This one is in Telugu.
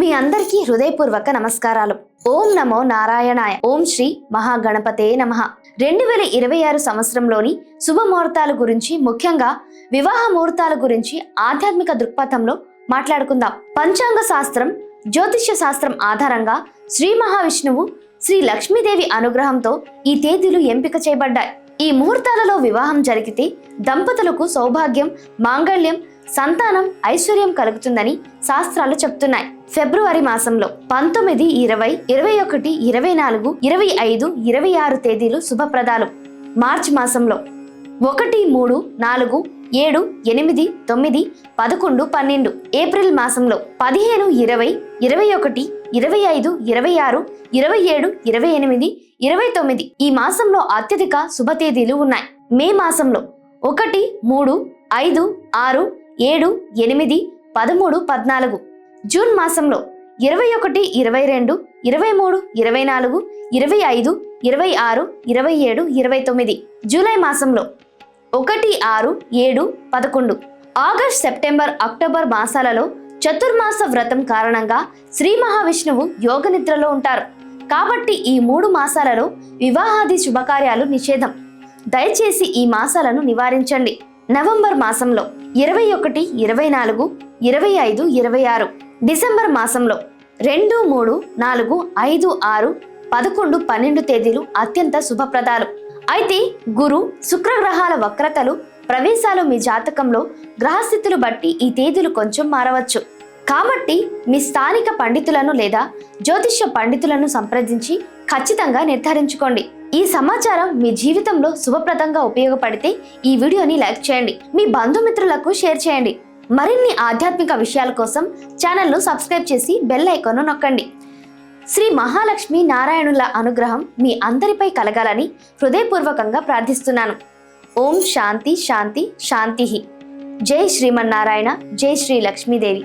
మీ అందరికీ హృదయపూర్వక నమస్కారాలు. ఓం నమో నారాయణాయ. ఓం శ్రీ మహాగణపతే నమః. రెండు వేల ఇరవై ఆరు సంవత్సరంలోని శుభముహూర్తాల గురించి ముఖ్యంగా వివాహ ముహూర్తాల గురించి ఆధ్యాత్మిక దృక్పథంలో మాట్లాడుకుందాం. పంచాంగ శాస్త్రం జ్యోతిష్య శాస్త్రం ఆధారంగా శ్రీ మహావిష్ణువు శ్రీ లక్ష్మీదేవి అనుగ్రహంతో ఈ తేదీలు ఎంపిక చేయబడ్డాయి. ఈ ముహూర్తాలలో వివాహం జరిగితే దంపతులకు సౌభాగ్యం మాంగళ్యం సంతానం ఐశ్వర్యం కలుగుతుందని శాస్త్రాలు చెప్తున్నాయి. ఫిబ్రవరి మాసంలో పంతొమ్మిది ఇరవై ఇరవై ఒకటి ఇరవై నాలుగు ఇరవై ఐదు ఇరవై ఆరు తేదీలు శుభప్రదాలు. మార్చి మాసంలో ఒకటి మూడు నాలుగు ఏడు ఎనిమిది తొమ్మిది పదకొండు పన్నెండు. ఏప్రిల్ మాసంలో పదిహేను ఇరవై ఇరవై ఒకటి ఇరవై ఐదు ఇరవై ఆరు ఇరవై ఏడు ఇరవై ఎనిమిది ఇరవై తొమ్మిది. ఈ మాసంలో అత్యధిక శుభ తేదీలు ఉన్నాయి. మే మాసంలో ఒకటి మూడు ఐదు ఆరు ఏడు ఎనిమిది పదమూడు పద్నాలుగు. జూన్ మాసంలో ఇరవై ఒకటి ఇరవై రెండు ఇరవై మూడు ఇరవై నాలుగు ఇరవై ఐదు ఇరవై ఆరు ఇరవై ఏడు ఇరవై తొమ్మిది. జూలై మాసంలో ఒకటి ఆరు ఏడు పదకొండు. ఆగస్ట్ సెప్టెంబర్ అక్టోబర్ మాసాలలో చతుర్మాస వ్రతం కారణంగా శ్రీ మహావిష్ణువు యోగ నిద్రలో ఉంటారు. కాబట్టి ఈ మూడు మాసాలలో వివాహాది శుభకార్యాలు నిషేధం. దయచేసి ఈ మాసాలను నివారించండి. నవంబర్ మాసంలో ఇరవై ఒకటి ఇరవై నాలుగు ఇరవై ఐదు ఇరవై ఆరు. డిసెంబర్ మాసంలో రెండు మూడు నాలుగు ఐదు ఆరు పదకొండు పన్నెండు తేదీలు అత్యంత శుభప్రదాలు. అయితే గురు శుక్రగ్రహాల వక్రతలు ప్రవేశాలు మీ జాతకంలో గ్రహస్థితులు బట్టి ఈ తేదీలు కొంచెం మారవచ్చు. కాబట్టి మీ స్థానిక పండితులను లేదా జ్యోతిష్య పండితులను సంప్రదించి ఖచ్చితంగా నిర్ధారించుకోండి. ఈ సమాచారం మీ జీవితంలో శుభప్రదంగా ఉపయోగపడితే ఈ వీడియోని లైక్ చేయండి. మీ బంధుమిత్రులకు షేర్ చేయండి. మరిన్ని ఆధ్యాత్మిక విషయాల కోసం ఛానల్ను సబ్స్క్రైబ్ చేసి బెల్ ఐకాన్ను నొక్కండి. శ్రీ మహాలక్ష్మి నారాయణుల అనుగ్రహం మీ అందరిపై కలగాలని హృదయపూర్వకంగా ప్రార్థిస్తున్నాను. ఓం శాంతి శాంతి శాంతి జై శ్రీమన్నారాయణ జై శ్రీ లక్ష్మీదేవి.